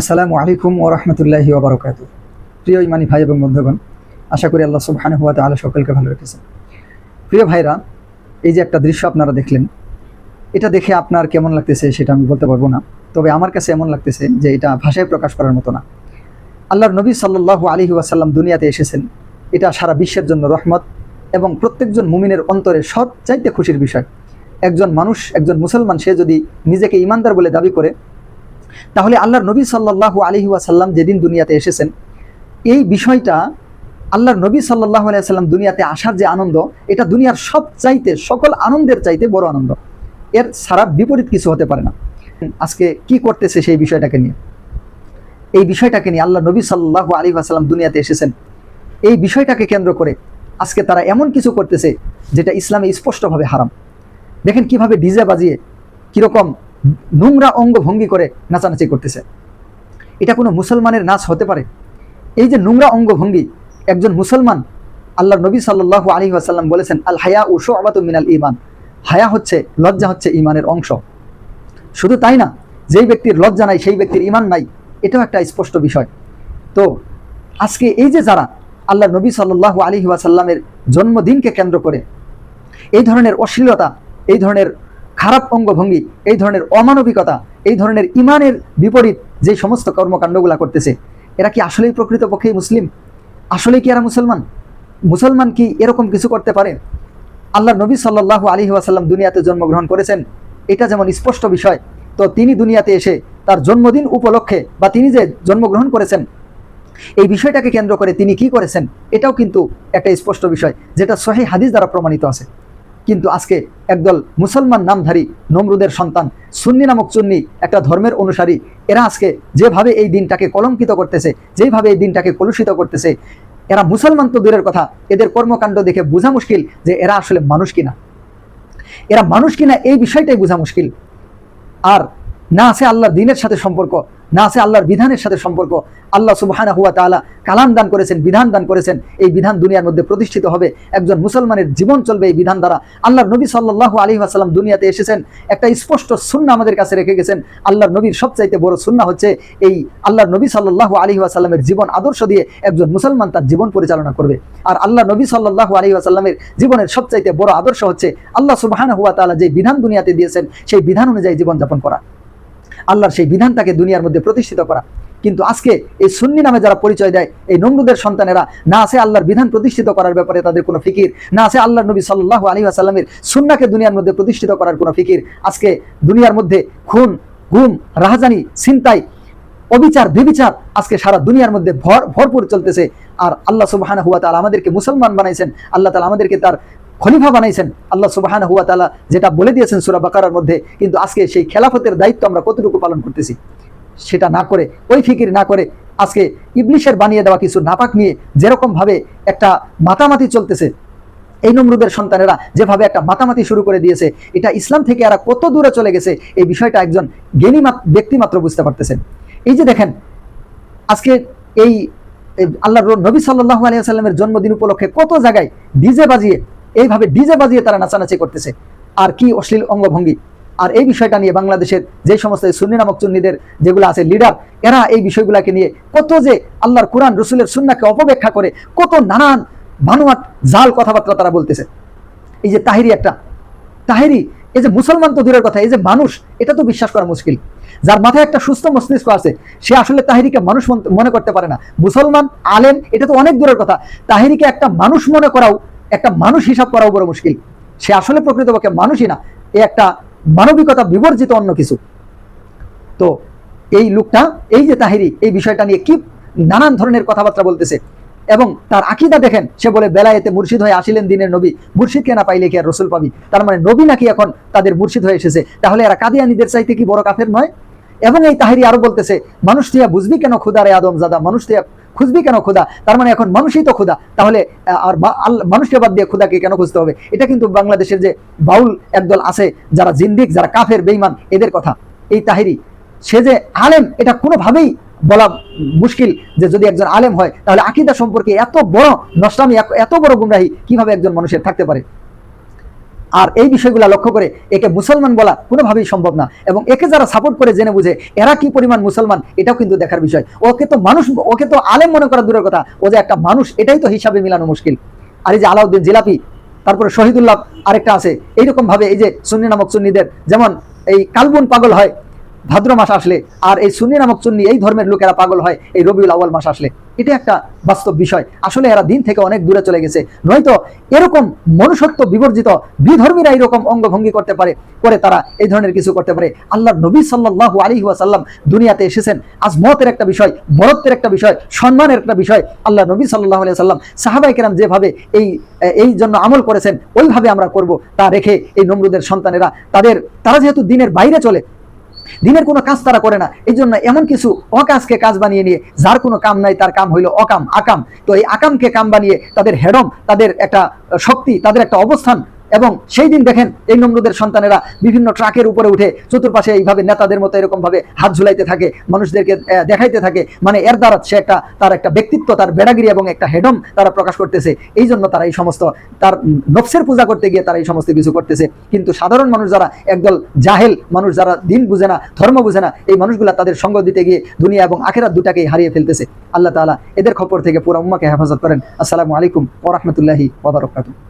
আসসালামু আলাইকুম ও রহমতুল্লাহি ওবরকাত প্রিয় ইমানি ভাই এবং বন্ধুগণ, আশা করি আল্লাহ সুবহানাহু ওয়া তাআলা সকলকে ভালো রেখেছেন। প্রিয় ভাইরা, এই যে একটা দৃশ্য আপনারা দেখলেন, এটা দেখে আপনার কেমন লাগতেছে সেটা আমি বলতে পারব না, তবে আমার কাছে এমন লাগতেছে যে এটা ভাষায় প্রকাশ করার মতো না। আল্লাহর নবী সাল্লাল্লাহু আলাইহি ওয়াসাল্লাম দুনিয়াতে এসেছেন, এটা সারা বিশ্বের জন্য রহমত এবং প্রত্যেকজন মুমিনের অন্তরে সব চাইতে খুশির বিষয়। একজন মানুষ, একজন মুসলমান, সে যদি নিজেকে ইমানদার বলে দাবি করে তাহলে আল্লাহর নবী সাল্লাল্লাহু আলাইহি ওয়াসাল্লাম যেদিন দুনিয়াতে এসেছেন, এই বিষয়টা আল্লাহর নবী সাল্লাল্লাহু আলাইহি সাল্লাম দুনিয়াতে আসার যে আনন্দ, এটা দুনিয়ার সব চাইতে সকল আনন্দের চাইতে বড় আনন্দ। এর সারা বিপরীত কিছু হতে পারে না। আজকে কি করতেছে সেই বিষয়টাকে নিয়ে? এই বিষয়টাকে নিয়ে আল্লাহ নবী সাল্লাল্লাহু আলাইহি ওয়াসাল্লাম দুনিয়াতে এসেছেন। এই বিষয়টাকে কেন্দ্র করে আজকে তারা এমন কিছু করতেছে যেটা ইসলামে স্পষ্টভাবে হারাম। দেখেন কীভাবে ডিজে বাজিয়ে, কীরকম নোংরা অঙ্গভঙ্গি করে নাচানাচি করতেছে। এটা কোনো মুসলমানের নাচ হতে পারে? এই যে নোংরা অঙ্গভঙ্গি একজন মুসলমান আল্লাহ নবী সাল্লাল্লাহু আলী আসাল্লাম বলেছেন আল হায়া ও শোয়াবাত মিনাল ইমান হায়া হচ্ছে, লজ্জা হচ্ছে ইমানের অংশ। শুধু তাই না, যেই ব্যক্তির লজ্জা নাই, সেই ব্যক্তির ইমান নাই, এটাও একটা স্পষ্ট বিষয়। তো আজকে এই যে যারা আল্লাহ নবী সাল্লাল্লাহু আলী ওয়াসাল্লামের জন্মদিনকে কেন্দ্র করে, এই ধরনের অশ্লীলতা, এই ধরনের খারাপ অঙ্গভঙ্গি, এই ধরনের অমানবিকতা, এই ধরনের ইমানের বিপরীত যে সমস্ত কর্মকাণ্ডগুলা করতেছে, এরা কি আসলেই প্রকৃতপক্ষেই মুসলিম? আসলে কি এরা মুসলমান? মুসলমান কি এরকম কিছু করতে পারে? আল্লাহ নবী সাল্লাহ আলী ওয়াসাল্লাম দুনিয়াতে জন্মগ্রহণ করেছেন। এটা যেমন স্পষ্ট বিষয়, তো তিনি দুনিয়াতে এসে তার জন্মদিন উপলক্ষে বা তিনি যে জন্মগ্রহণ করেছেন, এই বিষয়টাকে কেন্দ্র করে তিনি কি করেছেন, এটাও কিন্তু একটা স্পষ্ট বিষয়, যেটা সহি হাদিস দ্বারা প্রমাণিত আছে। কিন্তু আজকে একদল মুসলমান নামধারী নমরুদের সন্তান, সুন্নি নামক চুন্নি, একটা ধর্মের অনুসারী, এরা আজকে যেভাবে এই দিনটাকে কলঙ্কিত করতেছে, যেভাবে এই দিনটাকে কলুষিত করতেছে, এরা মুসলমান তো দূরের কথা, এদের কর্মকাণ্ড দেখে বোঝা মুশকিল যে এরা আসলে মানুষ কিনা। এরা মানুষ কিনা এই বিষয়টাই বোঝা মুশকিল। আর না আছে আল্লাহর দিনের সাথে সম্পর্ক, না আছে আল্লাহর বিধানের সাথে সম্পর্ক। আল্লাহ সুবাহানা হুয়া তালা কালাম দান করেছেন, বিধান দান করেছেন, এই বিধান দুনিয়ার মধ্যে প্রতিষ্ঠিত হবে। একজন মুসলমানের জীবন চলবে এই বিধান দ্বারা। আল্লাহর নবী সাল্লাহ আলী আসাল্লাম দুনিয়াতে এসেছেন, একটা স্পষ্ট সুন্না আমাদের কাছে রেখে গেছেন। আল্লাহর নবীর সবচাইতে বড় সুন্না হচ্ছে এই আল্লাহর নবী সাল্লাহ আলী আসাল্লামের জীবন আদর্শ দিয়ে একজন মুসলমান তার জীবন পরিচালনা করবে। আর আল্লাহ নবী সাল্লাহ আলী আসাল্লামের জীবনের সবচাইতে বড় আদর্শ হচ্ছে আল্লাহ সুবাহানা হুয়া তালা যে বিধান দুনিয়াতে দিয়েছেন, সেই বিধান অনুযায়ী জীবনযাপন করা। আল্লাহর সেই বিধানটাকে দুনিয়ার মধ্যে প্রতিষ্ঠিত করা। কিন্তু আজকে এই সুন্নি নামে যারা পরিচয় দেয়, এই নমরুদের সন্তানেরা, না আছে আল্লাহর বিধান প্রতিষ্ঠিত করার ব্যাপারে তাদের কোনো ফিকির, না আছে আল্লাহ নবী সাল্লাহ আলী আসাল্লামের সুন্নাকে দুনিয়ার মধ্যে প্রতিষ্ঠিত করার কোনো ফিকির। আজকে দুনিয়ার মধ্যে খুন, গুম, রাহাজানি, ছিনতাই, অবিচার, বেবিচার আজকে সারা দুনিয়ার মধ্যে ভর, ভরপুর চলতেছে। আর আল্লাহ সুবাহানা হুয়া তালা আমাদেরকে মুসলমান বানাইছেন, আল্লাহ তালা আমাদেরকে তার খলিফা বানাইছেন। আল্লাহ সুবাহান হুয়া তালা যেটা বলে দিয়েছেন সুরা বাকারার মধ্যে, কিন্তু আজকে সেই খেলাফতের দায়িত্ব আমরা কতটুকু পালন করতেছি? সেটা না করে, ওই ফিকির না করে আজকে ইবলিশের বানিয়ে দেওয়া কিছু নাপাক নিয়ে যেরকমভাবে একটা মাতামাতি চলতেছে, এই নমরুদের সন্তানেরা যেভাবে একটা মাতামাতি শুরু করে দিয়েছে, এটা ইসলাম থেকে এরা কত দূরে চলে গেছে, এই বিষয়টা একজন জ্ঞানী ব্যক্তি মাত্র বুঝতে পারতেছেন। এই যে দেখেন, আজকে এই আল্লাহ নবী সাল্লাহ আলিয়া জন্মদিন উপলক্ষে কত জায়গায় ডিজে বাজিয়ে, এইভাবে ডিজে বাজিয়ে তারা নাচানাচি করতেছে। আর কি অশ্লীল অঙ্গভঙ্গি। আর এই বিষয়টা নিয়ে বাংলাদেশের যে সমস্ত সুন্নি নামক চুন্নিদের যেগুলো আছে লিডার এরা এই বিষয়গুলোকে নিয়ে কত যে আল্লাহর কোরআন, রসুলের সুন্নাকে অপব্যাখ্যা করে কত নানান ভানুয়াট জাল কথাবার্তা তারা বলতেছে। এই যে তাহিরি একটা, তাহিরি, এই যে মুসলমান তো দূরের কথা, এই যে মানুষ, এটা তো বিশ্বাস করা মুশকিল। যার মাথায় একটা সুস্থ মস্তিষ্ক আছে, সে আসলে তাহিরিকে মানুষ মনে করতে পারে না। মুসলমান, আলেম, এটা তো অনেক দূরের কথা। তাহিরিকে একটা মানুষ মনে করাও, একটা মানুষ হিসাব করাও বড় মুশকিল। সে আসলে প্রকৃতপক্ষে মানুষই না, এ একটা মানবিকতা বিবর্জিত অন্য কিছু। তো এই লোকটা, এই যে তাহিরি, এই বিষয়টা নিয়ে কি নানান ধরনের কথাবার্তা বলতেছে এবং তার আকিদা দেখেন, সে বলে, বেলায়েতে মুর্শিদ হয়ে আসিলেন দিনের নবী মুর্শিদকে না পাইলে কি আর রসুল পাবি? তার মানে নবী নাকি এখন তাদের মুর্শিদ হয়ে এসেছে। তাহলে এরা কাদিয়ানিদের চাইতে কি বড় কাফের নয়? এবং এই তাহিরি আরও বলতেছে, মানুষ তিয়া বুঝবি কেন খুদারে আদম জাদা মানুষ তিয়া খুঁজবি কেন খুদা? তার মানে এখন মানুষই তো খুদা। তাহলে আর মানুষকে বাদ দিয়ে খুদাকে কেন খুঁজতে হবে? এটা কিন্তু বাংলাদেশের যে বাউল একদল আছে, যারা জিন্দিক, যারা কাফের বেইমান এদের কথা। এই তাহিরি, সে যে আলেম, এটা কোনোভাবেই বলা মুশকিল যে যদি একজন আলেম হয়, তাহলে আকিদা সম্পর্কে এত বড় নষ্টামি, এত বড় গুমরাহি কীভাবে একজন মানুষের থাকতে পারে? আর এই বিষয়গুলো লক্ষ্য করে একে মুসলমান বলা কোনোভাবেই সম্ভব না। এবং একে যারা সাপোর্ট করে জেনে বুঝে এরা কি পরিমাণ মুসলমান, এটাও কিন্তু দেখার বিষয়। ওকে তো মানুষ, ওকে তো আলেম মনে করা দূরের কথা, ও যে একটা মানুষ, এটাই তো হিসাবে মিলানো মুশকিল। আর এই যে আলাউদ্দিন জিলাপি, তারপরে শহীদুল্লাহ আরেকটা আছে। এইরকমভাবে এই যে সুন্নি নামক সুন্নিদের, যেমন এই কালবুন পাগল হয় ভাদ্র মাস আসলে, আর এই সুন্নি নামক সুন্নি, এই ধর্মের লোকেরা পাগল হয়, এই রবিউল আউয়াল মাস আসলে। এটা একটা বাস্তব বিষয়। আসলে এরা দিন থেকে অনেক দূরে চলে গেছে। নয়তো এরকম মনুষ্যত্ব বিবর্জিত বিধর্মীরা এরকম অঙ্গভঙ্গি করতে পারে, করে তারা এই ধরনের কিছু করতে পারে। আল্লাহ নবী সাল্লাহ আলী ওয়াসাল্লাম দুনিয়াতে এসেছেন। আজমতের একটা বিষয় বরত্বের একটা বিষয়, সম্মানের একটা বিষয় আল্লাহ নবী সাল্লাহ আলিয়া সাল্লাম সাহাবাই কেরাম যেভাবে এই এই জন্য আমল করেছেন, ওইভাবে আমরা করব। তা রেখে এই নমরুদের সন্তানেরা, তাদের, তারা যেহেতু দিনের বাইরে চলে দিনের কোনো কাজ তারা করে না। এই জন্য এমন কিছু অকাজকে কাজ বানিয়ে নিয়ে, যার কোনো কাম নাই, তার কাম হইল অকাম, আকাম। তো এই আকামকে কাম বানিয়ে তাদের হেডম তাদের একটা শক্তি, তাদের একটা অবস্থান এবং সেই দিন দেখেন এই নমরুদের সন্তানেরা বিভিন্ন ট্রাকের উপরে উঠে চতুর্পাশে এইভাবে নেতাদের মতো এরকম ভাবে হাত ঝুলাইতে থাকে, মানুষদেরকে দেখাইতে থাকে। মানে এর দ্বারা সে একটা, তার একটা ব্যক্তিত্ব, তার বেড়াগিরি এবং একটা হেডম তারা প্রকাশ করতেছে। এই জন্য তারা এই সমস্ত, তার নফসের পূজা করতে গিয়ে তারা এই সমস্ত কিছু করতেছে। কিন্তু সাধারণ মানুষ যারা একদল জাহেল মানুষ যারা দিন বুঝে না, ধর্ম বুঝে না, এই মানুষগুলা তাদের সঙ্গ দিতে গিয়ে দুনিয়া এবং আখেরাত দুটাকেই হারিয়ে ফেলতেছে। আল্লাহ তাআলা এদের খবর থেকে পুরো উম্মাকে হেফাজত করেন। আসসালামু আলাইকুম ওরহমতুল্লাহি ওবরাকাতুহু